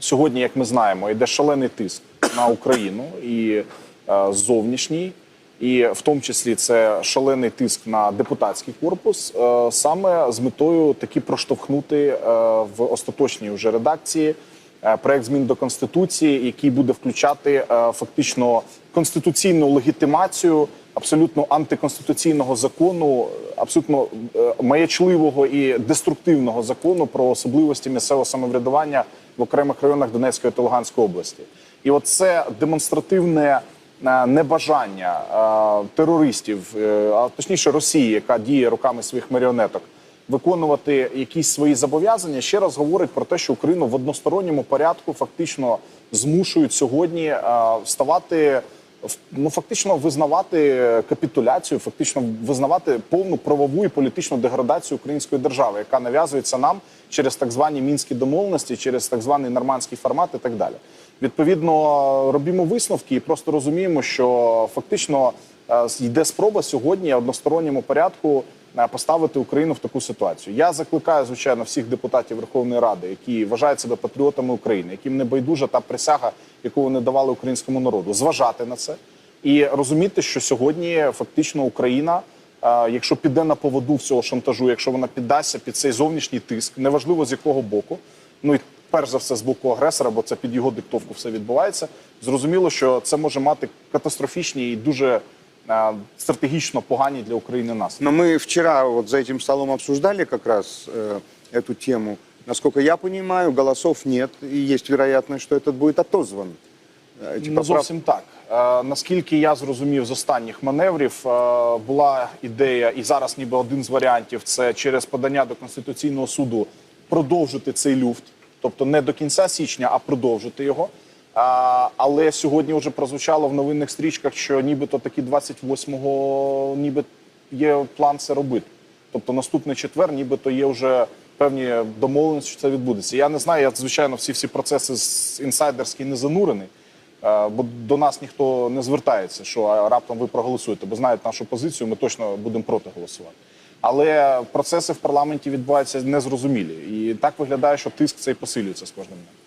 сьогодні, як ми знаємо, йде шалений тиск на Україну і е, зовнішній, і в тому числі це шалений тиск на депутатський корпус, е, саме з метою таки проштовхнути е, в остаточній вже редакції е, проект змін до конституції, який буде включати е, фактично конституційну легітимацію абсолютно антиконституційного закону, абсолютно е, маячливого і деструктивного закону про особливості місцевого самоврядування в окремих районах Донецької та Луганської області. І от це демонстративне е, небажання е, терористів, е, а точніше Росії, яка діє руками своїх маріонеток, виконувати якісь свої зобов'язання, ще раз говорить про те, що Україну в односторонньому порядку фактично змушують сьогодні ставати ну фактично визнавати капітуляцію, фактично визнавати повну правову і політичну деградацію української держави, яка нав'язується нам через так звані мінські домовленості, через так званий нормандський формат і так далі. Відповідно, робімо висновки і просто розуміємо, що фактично е, йде спроба сьогодні односторонньому порядку поставити Україну в таку ситуацію. Я закликаю, звичайно, всіх депутатів Верховної Ради, які вважають себе патріотами України, яким не байдужа та присяга, яку вони давали українському народу, зважати на це і розуміти, що сьогодні фактично Україна. е, Якщо піде на поводу всього шантажу, якщо вона піддасться під цей зовнішній тиск, неважливо з якого боку, ну і перш за все з боку агресора, бо це під його диктовку все відбувається. Зрозуміло, що це може мати катастрофічні і дуже е, стратегічно погані для України наслідки. Но мы вчера вот за этим столом обсуждали как раз э, эту тему. Насколько я понимаю, голосов нет, и есть вероятность, что этот будет отозван. Э, эти Не поправ- зовсім так. Е, наскільки я зрозумів з останніх маневрів, е, була ідея, і зараз ніби один з варіантів це через подання до конституційного суду продовжити цей люфт, тобто не до кінця січня, а продовжити його. А, але сьогодні вже прозвучало в новинних стрічках, що нібито таки 28-го ніби є план це робити. Тобто наступний четвер, нібито є вже певні домовленості, що це відбудеться. Я не знаю, я звичайно всі всі процеси з інсайдерські не занурений. Бо до нас ніхто не звертається, що раптом ви проголосуєте, бо знають нашу позицію, ми точно будемо проти голосувати. Але процеси в парламенті відбуваються незрозумілі, і так виглядає, що тиск цей посилюється з кожним днем.